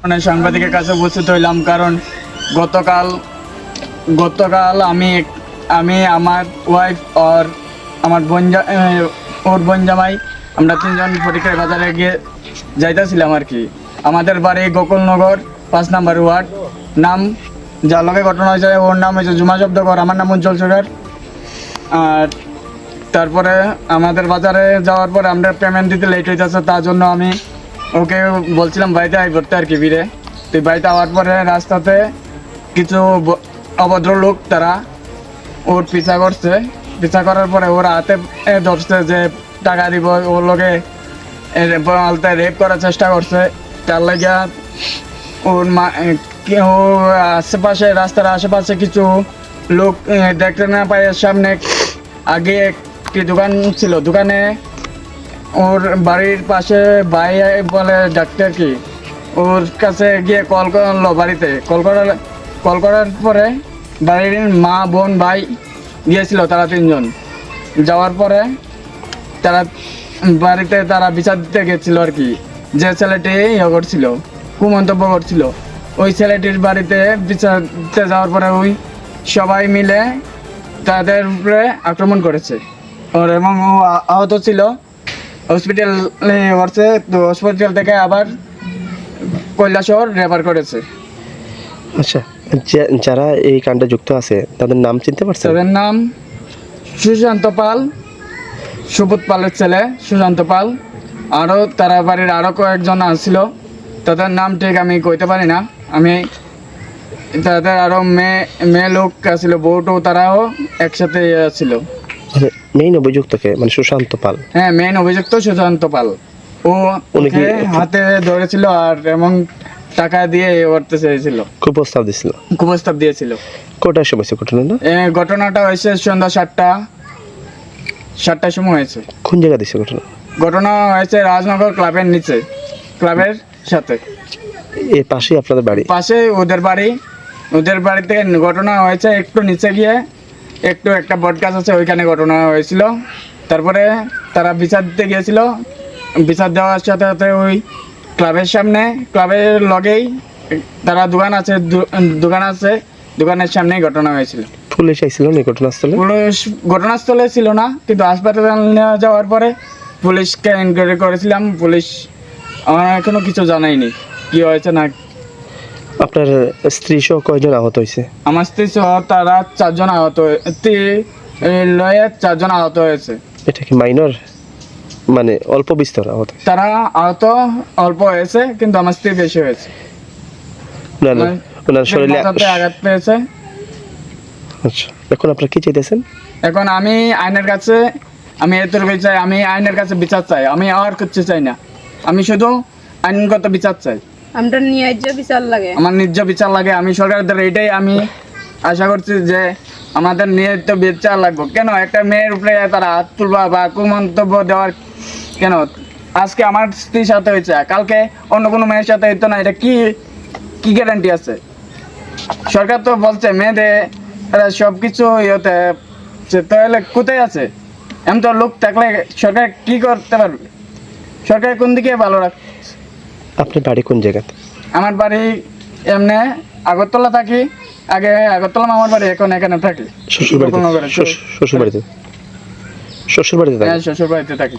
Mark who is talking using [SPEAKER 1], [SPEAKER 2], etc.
[SPEAKER 1] সাংবাদিকের কাছে উপস্থিত হইলাম, কারণ গতকাল গতকাল আমি আমি আমার ওয়াইফ আর আমার বোন ওর বোন জামাই আমরা তিনজন ফটিকের বাজারে গিয়ে যাইতেছিলাম আর কি। আমাদের বাড়ি গোকুলনগর, পাঁচ নাম্বার ওয়ার্ড। নাম যার লগে ঘটনা হয়েছে, ওর নাম হয়েছে জুমা জব্দকর আমার নাম উজ্জ্বল সরকার। আর তারপরে আমাদের বাজারে যাওয়ার পরে আমরা পেমেন্ট দিতে লেট হইতেছে, তার জন্য আমি ওকে বলছিলাম বাড়িতে আই করতে আর কি বিরে তো বাড়িতে আওয়ার পরে রাস্তাতে কিছু অভদ্র লোক তারা ওর পিছা করছে। পিছা করার পরে ওর হাতে ধরছে যে টাকা দিব ওর লোকে আলতে রেপ করার চেষ্টা করছে। তার লাগিয়া ওর মা ও আশেপাশে, রাস্তার আশেপাশে কিছু লোক দেখতে না পায় সামনে আগে একটি দোকান ছিল। দোকানে ওর বাড়ির পাশে ভাই বলে ডাক্তার কি? ওর কাছে গিয়ে কল করল বাড়িতে। কল করার কল করার পরে বাড়ির মা, বোন, ভাই গিয়েছিল তারা তিনজন। যাওয়ার পরে তারা বাড়িতে তারা বিচার দিতে গেছিল আর কি। যে ছেলেটি ইয়ে করছিল কুমন্তব্য করছিল, ওই ছেলেটির বাড়িতে বিচার দিতে যাওয়ার পরে ওই সবাই মিলে তাদের উপরে আক্রমণ করেছে। ওর এবং ও আহত ছিল। হসপিটালে করছে তো হসপিটাল থেকে আবার কৈলাসহর রেফার করেছে।
[SPEAKER 2] আচ্ছা যা- যারা এই কাণ্ডে যুক্ত আছে তাদের নাম চিনতে পারছেন?
[SPEAKER 1] তাদের নাম সুশান্ত পাল সুবোধ পালের ছেলে সুশান্ত পাল। আরও তারা বাড়ির আরও কয়েকজন আসছিল তাদের নাম ঠিক আমি কইতে পারি না। আমি তাদের আরও মেয়ে মেয়ে লোক আসছিল বউটু তারাও একসাথে ছিল
[SPEAKER 2] মেইন অভিযুক্তকে মানে সুশান্ত পাল।
[SPEAKER 1] হ্যাঁ মেন অভিযুক্ত সুশান্ত পাল। ও
[SPEAKER 2] উনি
[SPEAKER 1] ওকে হাতে ধরেছিল আর এবং টাকা দিয়ে এ করতে চেয়েছিল।
[SPEAKER 2] কুপ্রস্তাব দিছিল
[SPEAKER 1] কুপ্রস্তাব দিয়েছিল।
[SPEAKER 2] কোটার সময় হয়েছে ঘটনা না?
[SPEAKER 1] এ ঘটনাটা হয়েছে সন্ধ্যা সাতটা সাতটার সময় হয়েছে।
[SPEAKER 2] কোন জায়গা দিছে ঘটনা?
[SPEAKER 1] ঘটনা হয়েছে রাজনগর ক্লাবের নিচে ক্লাবের সাথে।
[SPEAKER 2] এর পাশেই আপনাদের বাড়ি?
[SPEAKER 1] পাশে ওদের বাড়ি। ওদের বাড়িতে ঘটনা হয়েছে একটু নিচে গিয়ে একটু একটা বট গাছ আছে ওইখানে ঘটনা হয়েছিল। তারপরে তারা বিচার দিতে গিয়েছিল। বিচার দেওয়ার সাথে সাথে ওই ক্লাবের সামনে ক্লাবের লগেই তারা দোকান আছে দোকান আছে দোকানের সামনেই ঘটনা হয়েছিল।
[SPEAKER 2] পুলিশ আইছিল না ঘটনাস্থলে?
[SPEAKER 1] পুলিশ ঘটনাস্থলে ছিল না কিন্তু হাসপাতালে নেওয়া যাওয়ার পরে পুলিশকে এনকোয়ারি করেছিলাম। পুলিশ আমার এখনও কিছু জানায়নি কি হয়েছে না
[SPEAKER 2] আপনার স্ত্রী সহ কয়জন আহত হয়েছে?
[SPEAKER 1] আমার স্ত্রী সহ তারা চারজন আহত লয়ে চারজন আহত হয়েছে।
[SPEAKER 2] এটা কি মাইনর? মানে অল্প বিস্তর আহত
[SPEAKER 1] তারা আহত অল্প হয়েছে কিন্তু আমার স্ত্রী বেশি হয়েছে।
[SPEAKER 2] ওনার
[SPEAKER 1] মানে
[SPEAKER 2] ওনার শরীরে
[SPEAKER 1] আঘাত পেয়েছে।
[SPEAKER 2] আচ্ছা এখন আপনারা কি চাইতেছেন?
[SPEAKER 1] এখন আমি আইনের কাছে আমি এতটুকু চাই আমি আইনের কাছে বিচার চাই আমি আর কিছু চাই না। আমি শুধু আইনগত বিচার চাই।
[SPEAKER 3] আমরা ন্যায্য বিচার লাগে।
[SPEAKER 1] আমার ন্যায্য বিচার লাগে। আমি সরকারের এইটাই আমি আশা করছি যে আমাদের ন্যায্য বিচার লাগবে। কেন? একটা মেয়ের উপরে তারা হাত তুলবা বা কুমন্তব্য দেওয়ার কেন? আজকে আমার স্ত্রীর সাথে হয়েছে। কালকে অন্য কোনো মেয়ের সাথে হইতো না। এটা কি কি গ্যারান্টি আছে? সরকার তো বলছে, মেয়েদের সব কিছু ইয়েতে তাহলে কোথায় আছে? এমন তো লোক থাকলে সরকার কি করতে পারবে? সরকার কোন দিকে ভালো রাখ
[SPEAKER 2] আপনার বাড়ি কোন জায়গাতে?
[SPEAKER 1] আমার বাড়ি এমনি আগরতলা থাকি। আগে আগরতলা আমার বাড়ি এখন এখানে থাকি।
[SPEAKER 2] শ্বশুর বাড়িতে শ্বশুর বাড়িতে শ্বশুর বাড়িতে থাকি
[SPEAKER 1] হ্যাঁ শ্বশুর বাড়িতে থাকি।